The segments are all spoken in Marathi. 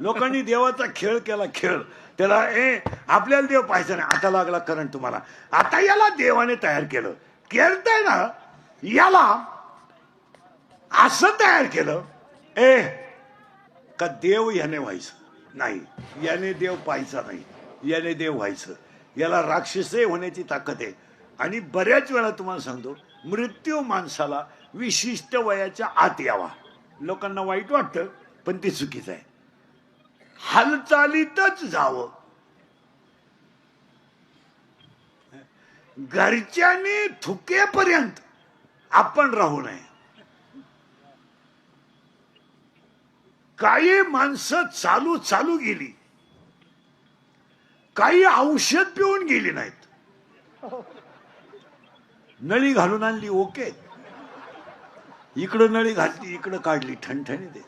लोकांनी देवाचा खेळ केला खेळ. त्याला ए आपल्याला देव पाहिजे नाही. आता लागला करंट तुम्हाला. आता याला देवाने तयार केलं. केलंय ना याला असं तयार केलं ए का देव याने व्हायचं? नाही. याने देव पाहायचा नाही. याने देव व्हायचं. याला राक्षसही होण्याची ताकद आहे. आणि बऱ्याच वेळा तुम्हाला सांगतो मृत्यू माणसाला विशिष्ट वयाच्या आत यावा. लोकांना वाईट वाटतं पण ते चुकीचं आहे. हालचालीतच जावं. घरच्यांनी थुकेपर्यंत आपण राहू नये. काही माणसं चालू चालू गेली. काही औषध पिऊन गेली नाहीत. नळी घालून आणली ओके. इकडं नळी घातली इकडं काढली ठणठणी दे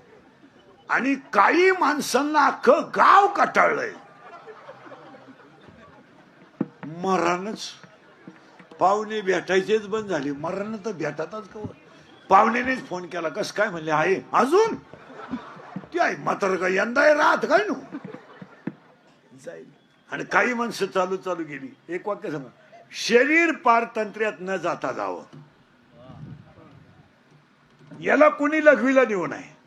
आणि काही माणसांना अख्खं गाव कटाळलंय. मरणच. पाहुणे भेटायचेच बंद झाले. मरण तर भेटातच कवर. पाहुण्यानेच फोन केला कस काय? म्हणले आहे. अजून? ती आहे. मात्र का यंदा आहे राहत काय नो? जाईल. आणि काही माणसं चालू चालू गेली. एक वाक्य सांगा. शरीर पारतंत्र्यात न जाता जावं. याला कोणी लघवीला नेऊ नये.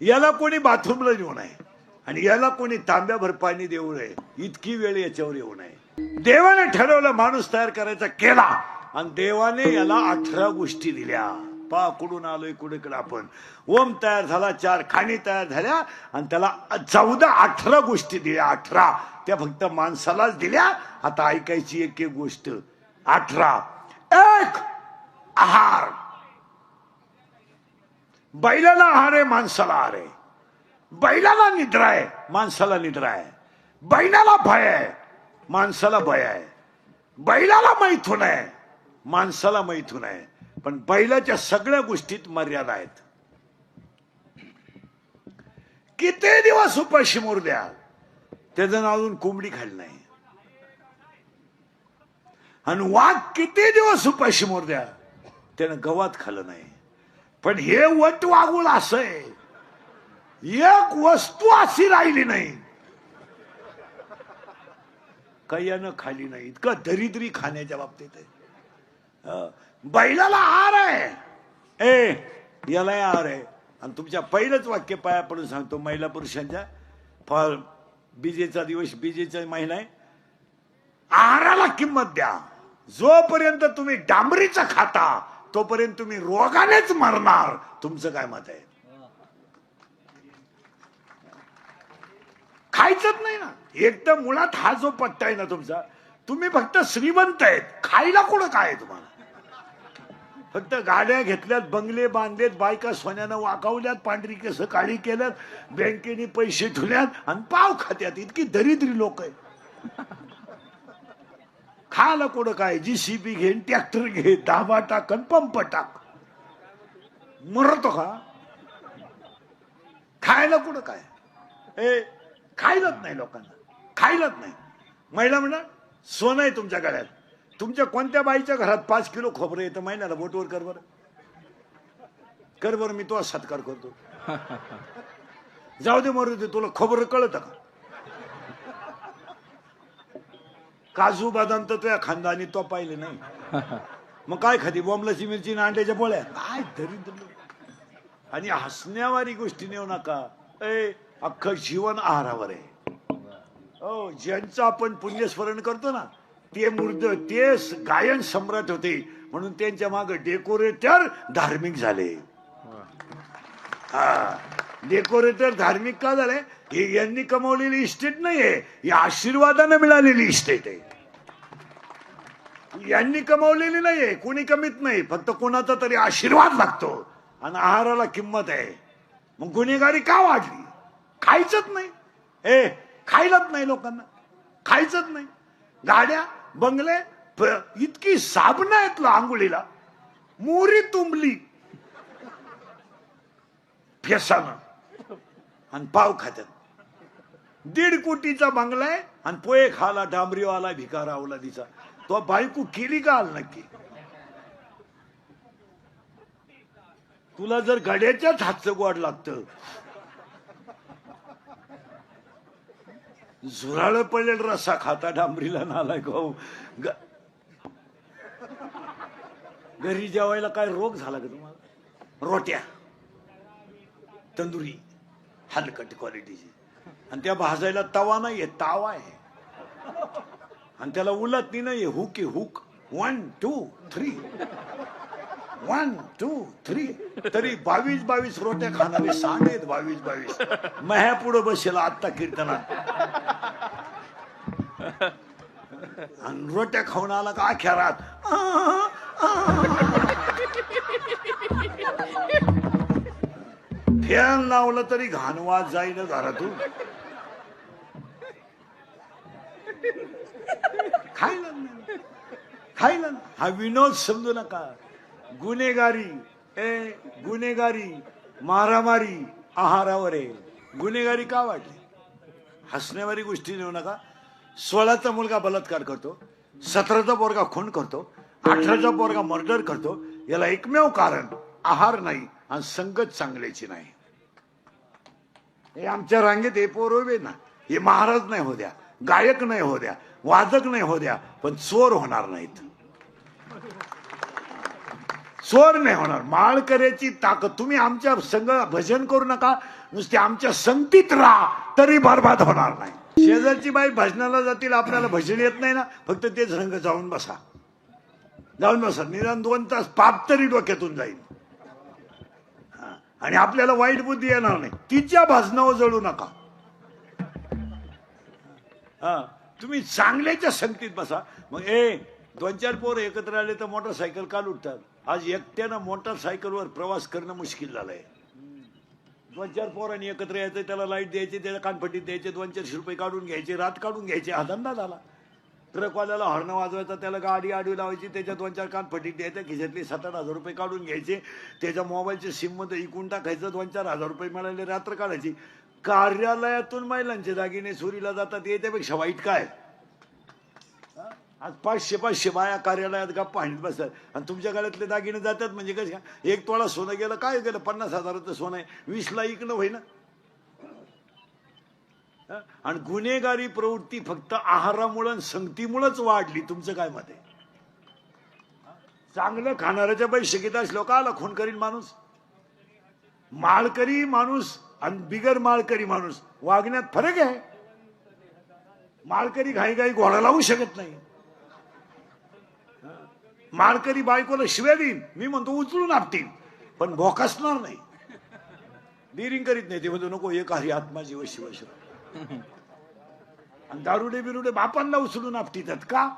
याला कोणी बाथरूमला नेऊ नये. आणि याला कोणी तांब्याभर पाणी देऊ नये. इतकी वेळ याच्यावर येऊ नये. देवाने ठरवलं माणूस तयार करायचा केला. आणि देवाने याला अठरा गोष्टी दिल्या. पा कुठून आलोय कुठेकडे आपण? ओम तयार झाला चार खाणी तयार झाल्या आणि त्याला चौदा अठरा गोष्टी दिल्या अठरा. त्या फक्त माणसालाच दिल्या. आता ऐकायची एक एक गोष्ट. अठरा. एक आहार. बैलाला आहार आहे माणसाला आहार आहे बैलाला निद्रा आहे माणसाला निद्रा आहे. बैलाला भय आहे माणसाला भय आहे. बैलाला मैथून आहे माणसाला मैथून आहे. पण बैलाच्या सगळ्या गोष्टीत मर्यादा आहेत. किती दिवस उपाशी मोर द्या त्याचं अजून कोंबडी खाल्ली नाही. आणि वाघ किती दिवस उपाशी मोर द्या त्यानं गवात खाल्लं नाही. पण हे वट वागूल असं एक वस्तू अशी राहिली नाही. कैयानं खाली नाही. इतकं दरिद्री खाण्याच्या बाबतीत आहे. बैलाला आर आहे. ए याला आर आहे. आणि तुमच्या पहिलंच वाक्य पाया पडून सांगतो महिला पुरुषांच्या. फळ बीजेचा दिवस बीजेचा महिना आहे. आहाराला किंमत द्या. जोपर्यंत तुम्ही डांबरीचं खाता तोपर्यंत तुम्ही रोगानेच मरणार. तुमचं काय मत आहे? खायचंच नाही ना. एक तर मुळात हा जो पट्टा आहे ना तुमचा तुम्ही फक्त श्रीमंत आहेत. खायला कुठं काय आहे तुम्हाला? फक्त गाड्या घेतल्यात बंगले बांधलेत बायका सोन्यानं वाकवल्यात पांढरी केस काळी केल्यात बँकेने पैसे ठेवल्यात आणि पाव खात्यात. इतकी दरिद्री लोक आहेत. खायला कुठं काय? जीसीबी घेन ट्रॅक्टर घे दाबा टाक आणि पंप टाक. मरतो का? खायला कुठं काय? ए खायलाच नाही लोकांना. खायलाच नाही. महिला म्हणा सोनं आहे तुमच्या गळ्यात. तुमच्या कोणत्या बाईच्या घरात पाच किलो खोबरं येतं महिन्याला? बोटवर कर बरं. कर बरं मी तो सत्कार करतो. जाऊ दे मरू दे तुला खोबरं कळत का? काजू बदाम तर तुझ्या खानदानी तो पाहिले नाही. मग काय खाती? बॉम्बलाची मिरची नांड्याच्या अंड्याच्या पोळ्या? काय दरिद्र आणि हसण्यावारी गोष्टी नेऊ नका. ए अख्खं जीवन आहारावर आहे. हो ज्यांचं आपण पुण्यस्मरण करतो ना ते मूर्त ते गायन सम्राट होते. म्हणून त्यांच्या माग डेकोरेटर धार्मिक झाले. हा. डेकोरेटर धार्मिक का झालंय? हे यांनी कमवलेली इस्टेट नाहीये. ही आशीर्वादानं मिळालेली इस्टेट आहे. यांनी कमवलेली नाहीये. कोणी कमीत नाही. फक्त कोणाचा तरी आशीर्वाद लागतो. आणि आहाराला किंमत आहे. मग गुन्हेगारी का वाढली? खायचंच नाही. ए खायलाच नाही लोकांना. खायचंच नाही. गाड्या बंगले इतकी साबणं आहेत आंघोळीला. मोरी तुंबली. फेसानं. आणि पाव खात्यात दीड कोटीचा बंगला आहे. आणि पोहे खाला डांबरीवाला भिकारा अवलादीचा तो बायको केली का आल नक्की? तुला जर गड्याच्याच हातचं गोड लागतं. झुराळ पडलेल रस्सा खाता डांबरीला नालाय गो घरी जेवायला काय रोग झाला का तुम्हाला? रोट्या. तंदुरी. हलकट क्वालिटीची आणि त्या भाजायला तवा नाहीये तावा आहे. आणि त्याला उलट आहे हुक आहे hook. One two three one two three तरी बावीस बावीस रोट्या खाणारे सांग आहेत बावीस बावीस. मह्या पुढे बसेल आत्ता कीर्तनात. आणि रोट्या खाऊन आला का अख्या रात? फॅन लावलं तरी घाणवाज जाईन घरातून. खायला खायला हा विनोद समजू नका. गुन्हेगारी ए गुन्हेगारी मारामारी आहारावर आहे. गुन्हेगारी का वाटली हसण्यावारी गोष्टी नेऊ नका. सोळाचा मुलगा बलात्कार करतो सतराचा पोरगा खून करतो अठराचा पोरगा मर्डर करतो याला एकमेव कारण आहार नाही. आणि संगत चांगल्याची नाही. हे आमच्या रांगेत हे पोर उभे ना हे महाराज नाही हो द्या गायक नाही हो द्या वादक नाही हो द्या पण चोर होणार नाहीत. चोर नाही होणार. माळकऱ्याची ताकद. तुम्ही आमच्या संघ भजन करू नका नुसते आमच्या संगतीत राहा तरी बरबाद होणार नाही. शेजारची बाई भजनाला जातील आपल्याला भजन येत नाही ना फक्त तेच रंग जाऊन बसा. जाऊन बसा. निदान दोन तास पाप तरी डोक्यातून जाईल. आणि आपल्याला वाईट बुद्धी येणार नाही. तिच्या भाजनावर जळू नका. हा तुम्ही चांगल्याच्या संगतीत बसा. मग ए दोन चार पोरं एकत्र आले तर मोटरसायकल काल उठतात. आज एकट्यानं मोटरसायकलवर प्रवास करणं मुश्किल झालंय. दोन चार पोरांनी एकत्र यायचं त्याला लाइट द्यायची त्याला कानफटीत द्यायचे दोन चारशे रुपये काढून घ्यायचे रात काढून घ्यायचे हा धंदा झाला. ट्रकवाल्याला हॉर्न वाजवायचा त्याला गाडी आडवी लावायची त्याच्या दोन चार कानपट्टीत द्यायचं खिशातले सात आठ हजार रुपये काढून घ्यायचे त्याच्या मोबाईलच्या सिममध्ये इकून टाकायचं दोन चार हजार रुपये मिळाले रात्र काढायची. कार्यालयातून महिलांचे दागिने सुरीला जातात याच्यापेक्षा वाईट काय? आज पाचशे पाचशे बाया कार्यालयात गप्पा आणत बसतात. आणि तुमच्या गळ्यातले दागिने जातात म्हणजे कसं? एक तोळा सोनं गेलं काय गेलं? पन्नास हजाराचं सोनं आहे. वीसला इकडं होईना. आणि गुन्हेगारी प्रवृत्ती फक्त आहारामुळं आणि संगतीमुळंच वाढली. तुमचं काय मत आहे? चांगलं खाणाऱ्याच्या पैसे घेत असलो का आला खून करीन माणूस? माळकरी माणूस आणि बिगर माळकरी माणूस वागण्यात फरक आहे. माळकरी घाई घाई घोडा लावू शकत नाही. माळकरी बायकोला शिव्या देईन. मी म्हणतो उचलून आपटीन. पण भोकासणार नाही. डिरिंग करीत नाही ते म्हणतो नको एक हरी आत्मा जीव शिव शिव दारुडे बिरुडे बापांना उचलून आपटीतात का?